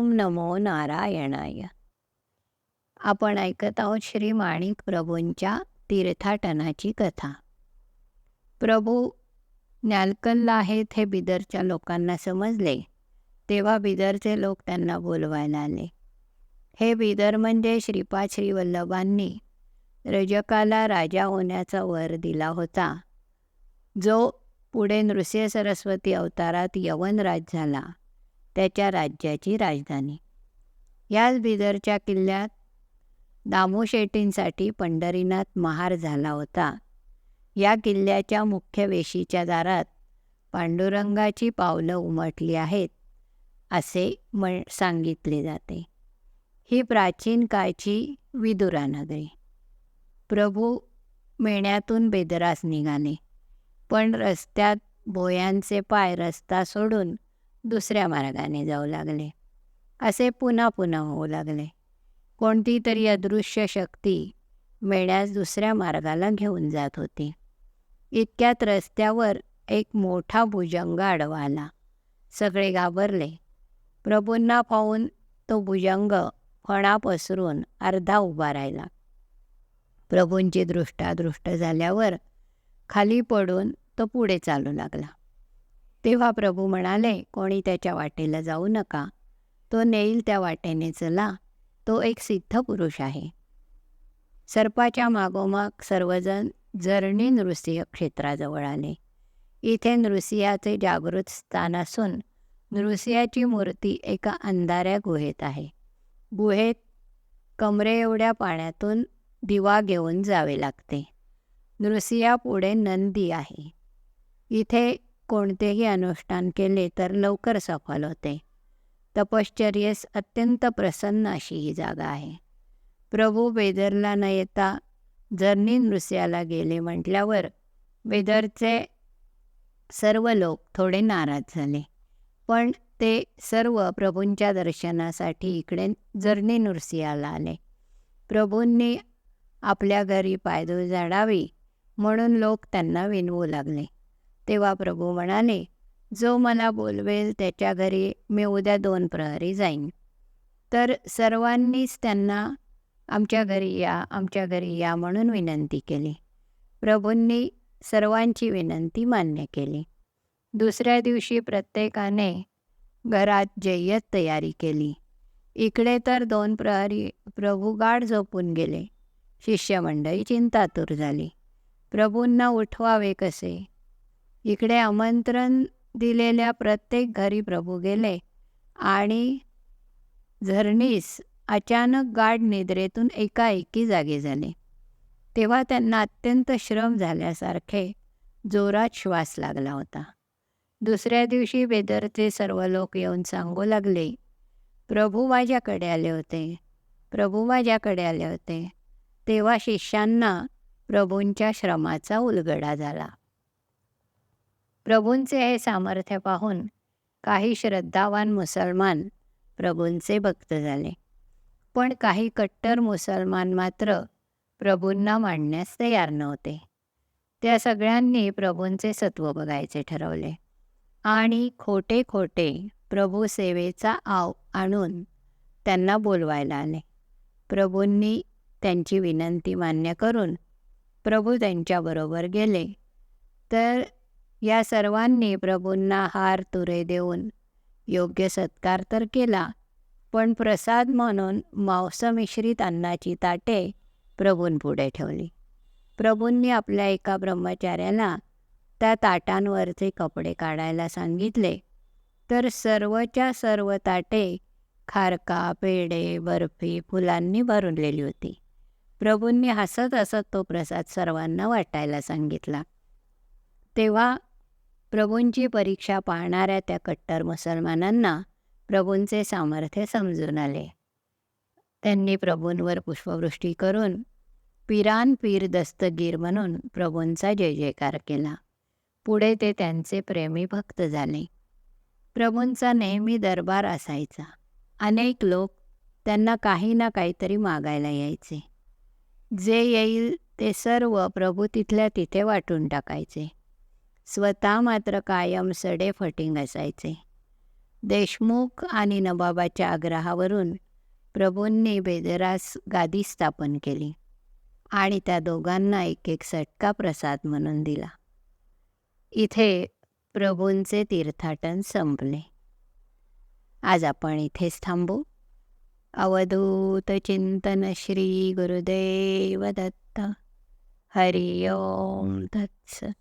ओम नमो नारायणाय. आपण ऐकत आहोत श्री माणिक प्रभूंच्या तीर्थाटनाची कथा. प्रभू ज्ञालकल्ला आहेत हे बिदरच्या लोकांना समजले तेव्हा बिदरचे लोक त्यांना बोलवायला आले. हे बिदर म्हणजे श्रीपाद श्रीवल्लभांनी रजकाला राजा होण्याचा वर दिला होता जो पुढे नृसिंह सरस्वती अवतारात यवनराज झाला. त्याच्या राज्याची राजधानी. याच बिदरच्या किल्ल्यात दामोशेटींसाठी पंढरीनाथ महार झाला होता. या किल्ल्याच्या मुख्य वेशीच्या दारात पांडुरंगाची पावलं उमटली आहेत असे म्हण सांगितले जाते. ही प्राचीन काळची विदुरा नगरी. प्रभू मेण्यातून बेदरास निघाले पण रस्त्यात भोयांचे पाय रस्ता सोडून दुसऱ्या मार्गाने जाऊ लागले. असे पुन्हा पुन्हा होऊ लागले. कोणती तरी अदृश्य शक्ती मेण्यास दुसऱ्या मार्गाला घेऊन जात होती. इतक्यात रस्त्यावर एक मोठा भुजंग आडवा आला. सगळे घाबरले. प्रभूंना पाहून तो भुजंग फणा पसरून अर्धा उभा राहिला. प्रभूंची दृष्टादृष्ट झाल्यावर खाली पडून तो पुढे चालू लागला. तेव्हा प्रभू म्हणाले कोणी त्याच्या वाटेला जाऊ नका. तो नेईल त्या वाटेने चला. तो एक सिद्ध पुरुष आहे. सर्पाच्या मागोमाग सर्वजण झरणी नृसिंह क्षेत्राजवळ आले. इथे नृसिंहाचे जागृत स्थान असून नृसिंहाची मूर्ती एका अंधाऱ्या गुहेत आहे. गुहेत कमरे एवढ्या पाण्यातून दिवा घेऊन जावे लागते. नृसिंहा पुढे नंदी आहे. इथे कोणतेही अनुष्ठान केले तर लवकर सफल होते. तपश्चर्येस अत्यंत प्रसन्न अशी ही जागा आहे. प्रभू बेदरला न येता जर्नी नृस्याला गेले म्हटल्यावर बेदरचे सर्व लोक थोडे नाराज झाले. पण ते सर्व प्रभूंच्या दर्शनासाठी इकडे जर्नी नृसियाला आले. प्रभूंनी आपल्या घरी पायदळ जाडावी म्हणून लोक त्यांना विनवू लागले. तेव्हा प्रभू म्हणाले जो मला बोलवेल त्याच्या घरी मी उद्या दोन प्रहरी जाईन. तर सर्वांनीच त्यांना आमच्या घरी या आमच्या घरी या म्हणून विनंती केली. प्रभूंनी सर्वांची विनंती मान्य केली. दुसऱ्या दिवशी प्रत्येकाने घरात जय्यत तयारी केली. इकडे तर दोन प्रहरी प्रभू गाढ झोपून गेले. शिष्यमंडळी चिंतातूर झाली. प्रभूंना उठवावे कसे? इकडे आमंत्रण दिलेल्या प्रत्येक घरी प्रभू गेले आणि झरणीस अचानक गाढ निद्रेतून एकाएकी जागे झाले. तेव्हा त्यांना अत्यंत श्रम झाल्यासारखे जोरात श्वास लागला होता. दुसऱ्या दिवशी बेदरचे सर्व लोक येऊन सांगू लागले प्रभू माझ्याकडे आले होते प्रभू माझ्याकडे आले होते. तेव्हा शिष्यांना प्रभूंच्या श्रमाचा उलगडा झाला. प्रभूंचे हे सामर्थ्य पाहून काही श्रद्धावान मुसलमान प्रभूंचे भक्त झाले. पण काही कट्टर मुसलमान मात्र प्रभूंना मांडण्यास तयार नव्हते. त्या सगळ्यांनी प्रभूंचे सत्व बघायचे ठरवले आणि खोटे खोटे प्रभू सेवेचा आव आणून त्यांना बोलवायला आले. प्रभूंनी त्यांची विनंती मान्य करून प्रभू त्यांच्याबरोबर गेले. तर या सर्वांनी प्रभूंना हार तुरे देऊन योग्य सत्कार तर केला. पण प्रसाद म्हणून मांसमिश्रित अन्नाची ताटे प्रभूंपुढे ठेवली. प्रभूंनी आपल्या एका ब्रह्मचार्याला त्या ताटांवरचे कपडे काढायला सांगितले. तर सर्वच्या सर्व ताटे खारका पेढे बर्फी फुलांनी भरलेली होती. प्रभूंनी हसत हसत तो प्रसाद सर्वांना वाटायला सांगितला. तेव्हा प्रभूंची परीक्षा पाहणाऱ्या त्या कट्टर मुसलमानांना प्रभूंचे सामर्थ्य समजून आले. त्यांनी प्रभूंवर पुष्पवृष्टी करून पिरान पीर दस्तगीर म्हणून प्रभूंचा जय जयकार केला. पुढे ते त्यांचे प्रेमी भक्त झाले. प्रभूंचा नेहमी दरबार असायचा. अनेक लोक त्यांना काही ना काहीतरी मागायला यायचे. जे येईल ते सर्व प्रभू तिथल्या तिथे वाटून टाकायचे. स्वतः मात्र कायम सडे फटिंग असायचे. देशमुख आणि नवाबाच्या आग्रहावरून प्रभूंनी बेदरास गादी स्थापन केली आणि त्या दोघांना एक एक सटका प्रसाद म्हणून दिला. इथे प्रभूंचे तीर्थाटन संपले. आज आपण इथेच थांबू. अवधूत चिंतन श्री गुरुदेव दत्त. हरि ओम तत्सत